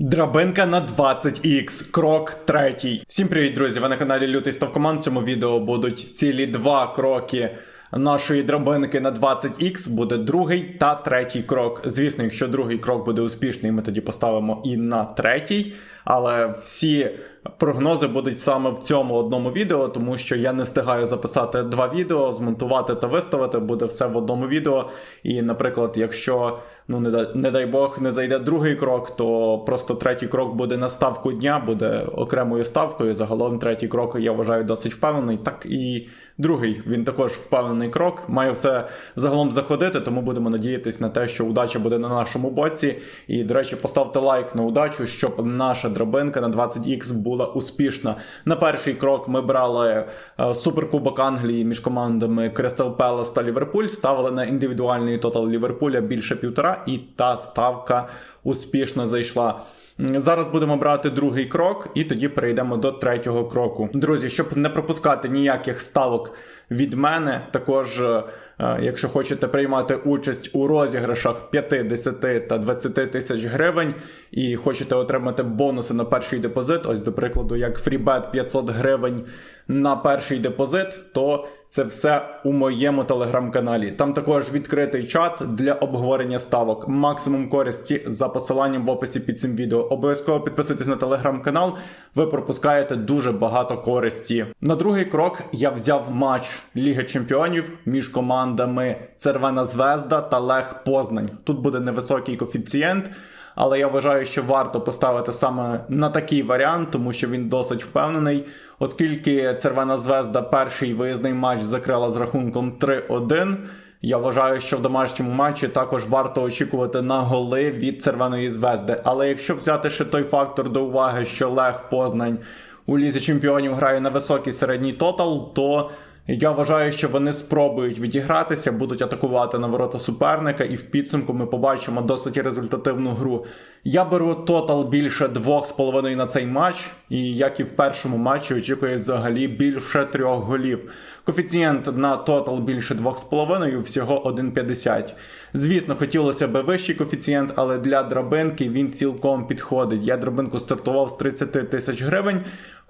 Драбинка на 20х, крок третій. Всім привіт, друзі! Ви на каналі Лютий Ставкоманд. В цьому відео будуть цілі два кроки нашої драбинки на 20х. Буде другий та третій крок. Звісно, якщо другий крок буде успішний, ми тоді поставимо і на третій. Але всі прогнози будуть саме в цьому одному відео, тому що я не встигаю записати два відео, змонтувати та виставити. Буде все в одному відео. І, наприклад, якщо ну не дай, не дай Бог не зайде другий крок, то просто третій крок буде на ставку дня, буде окремою ставкою. Загалом третій крок я вважаю досить впевнений. Так і другий він також впевнений крок. Має все загалом заходити, тому будемо надіятися на те, що удача буде на нашому боці. І, до речі, поставте лайк на удачу, щоб наша драбинка на 20х була успішна. На перший крок ми брали е, суперкубок Англії між командами Кристал Пелас та Ліверпуль. Ставили на індивідуальний тотал Ліверпуля більше півтора, і та ставка успішно зайшла. Зараз будемо брати другий крок, і тоді перейдемо до третього кроку. Друзі, щоб не пропускати ніяких ставок від мене, також. е, Е, Якщо хочете приймати участь у розіграшах 5, 10 та 20 тисяч гривень і хочете отримати бонуси на перший депозит, ось до прикладу, як фрібет 500 гривень на перший депозит, то це все у моєму телеграм-каналі. Там також відкритий чат для обговорення ставок. Максимум користі за посиланням в описі під цим відео. Обов'язково підписуйтесь на телеграм-канал. Ви пропускаєте дуже багато користі. На другий крок я взяв матч Ліги Чемпіонів між командами Цервена Звезда та Лех Познань. Тут буде невисокий коефіцієнт. Але я вважаю, що варто поставити саме на такий варіант, тому що він досить впевнений, оскільки Червона Звезда перший виїзний матч закрила з рахунком 3-1. Я вважаю, що в домашньому матчі також варто очікувати на голи від Червоної звезди. Але якщо взяти ще той фактор до уваги, що Лех Познань у лізі чемпіонів грає на високий середній тотал, то я вважаю, що вони спробують відігратися, будуть атакувати на ворота суперника, і в підсумку ми побачимо досить результативну гру. Я беру тотал більше 2,5 на цей матч, і як і в першому матчі, очікую взагалі більше трьох голів. Коефіцієнт на тотал більше 2,5, всього 1,50. Звісно, хотілося б вищий коефіцієнт, але для драбинки він цілком підходить. Я драбинку стартував з 30 тисяч гривень.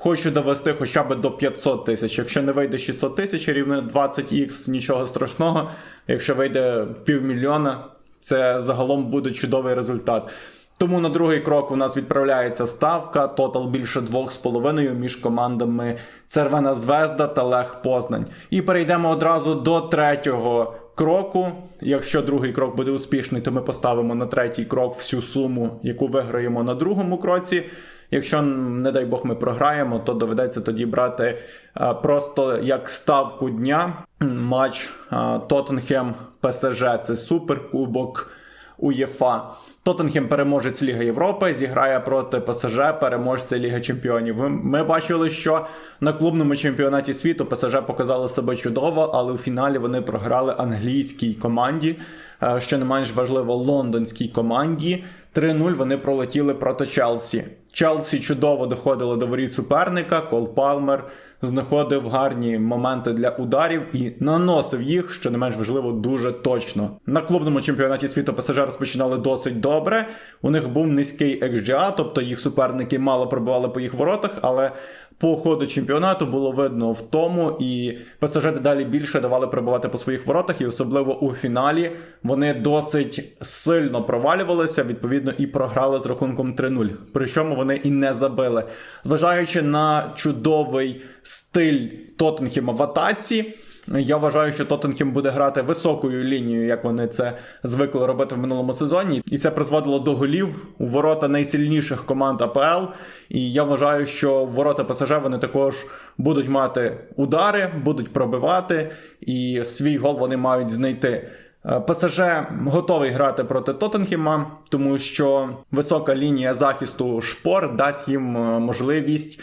Хочу довести хоча б до 500 тисяч. Якщо не вийде 600 тисяч, рівне 20х, нічого страшного. Якщо вийде півмільйона, це загалом буде чудовий результат. Тому на другий крок у нас відправляється ставка, тотал більше 2,5 між командами Цервена Звезда та Лех Познань. І перейдемо одразу до третього кроку. Якщо другий крок буде успішний, то ми поставимо на третій крок всю суму, яку виграємо на другому кроці. Якщо, не дай Бог, ми програємо, то доведеться тоді брати е, просто як ставку дня матч е, Тоттенхем ПСЖ. Це суперкубок УЄФА. Тоттенхем переможець Ліги Європи зіграє проти ПСЖ, переможця Ліги Чемпіонів. Ми, бачили, що на клубному чемпіонаті світу ПСЖ показали себе чудово, але у фіналі вони програли англійській команді, е, що не менш важливо, лондонській команді. 3-0 вони пролетіли проти Челсі. Челсі чудово доходило до воріт суперника. Кол Палмер знаходив гарні моменти для ударів і наносив їх, що не менш важливо, дуже точно. На клубному чемпіонаті світу ПСЖ розпочинали досить добре. У них був низький XGA, тобто їх суперники мало пробивали по їх воротах, але по ходу чемпіонату було видно в тому, і ПСЖ дедалі більше давали пробивати по своїх воротах, і особливо у фіналі вони досить сильно провалювалися, відповідно, і програли з рахунком 3-0. Причому вони і не забили. Зважаючи на чудовий стиль Тоттенхема в атаці. Я вважаю, що Тоттенхем буде грати високою лінією, як вони це звикли робити в минулому сезоні, і це призводило до голів у ворота найсильніших команд АПЛ. І я вважаю, що ворота ПСЖ вони також будуть мати удари, будуть пробивати, і свій гол вони мають знайти. Е, ПСЖ готовий грати проти Тоттенхема, тому що висока лінія захисту шпор дасть їм е, можливість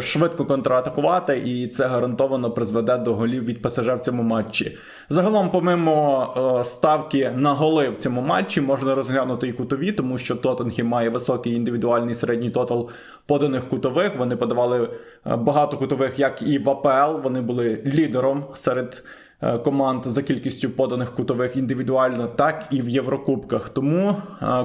швидко контратакувати, і це гарантовано призведе до голів від ПСЖ в цьому матчі. Загалом, помимо е, ставки на голи в цьому матчі, можна розглянути і кутові, тому що Тоттенхем має високий індивідуальний середній тотал поданих кутових. Вони подавали е, багато кутових, як і в АПЛ. Вони були лідером серед е, команд за кількістю поданих кутових індивідуально, так і в Єврокубках. Тому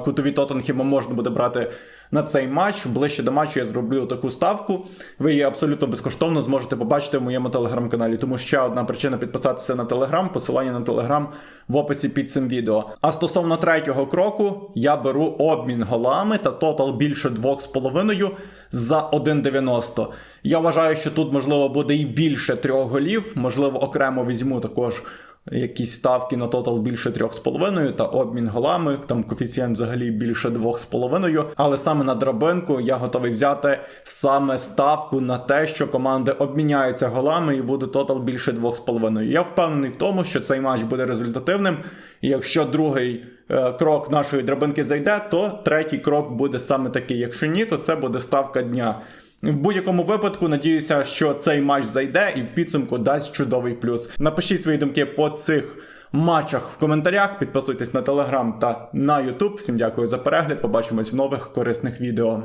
кутові Тоттенхема можна буде брати на цей матч. Ближче до матчу я зроблю таку ставку. Ви її абсолютно безкоштовно зможете побачити в моєму телеграм-каналі. Тому ще одна причина підписатися на телеграм, посилання на телеграм в описі під цим відео. А стосовно третього кроку, я беру обмін голами та тотал більше 2,5 за 1,90. Я вважаю, що тут можливо буде і більше трьох голів. Можливо, окремо візьму також якісь ставки на тотал більше 3,5 та обмін голами. Там коефіцієнт взагалі більше 2,5. Але саме на драбинку я готовий взяти саме ставку на те, що команди обміняються голами і буде тотал більше 2,5. Я впевнений в тому, що цей матч буде результативним. І якщо другий е, крок нашої драбинки зайде, то третій крок буде саме такий. Якщо ні, то це буде ставка дня. В будь-якому випадку надіюся, що цей матч зайде і в підсумку дасть чудовий плюс. Напишіть свої думки по цих матчах в коментарях. Підписуйтесь на телеграм та на Ютуб. Всім дякую за перегляд. Побачимось в нових корисних відео.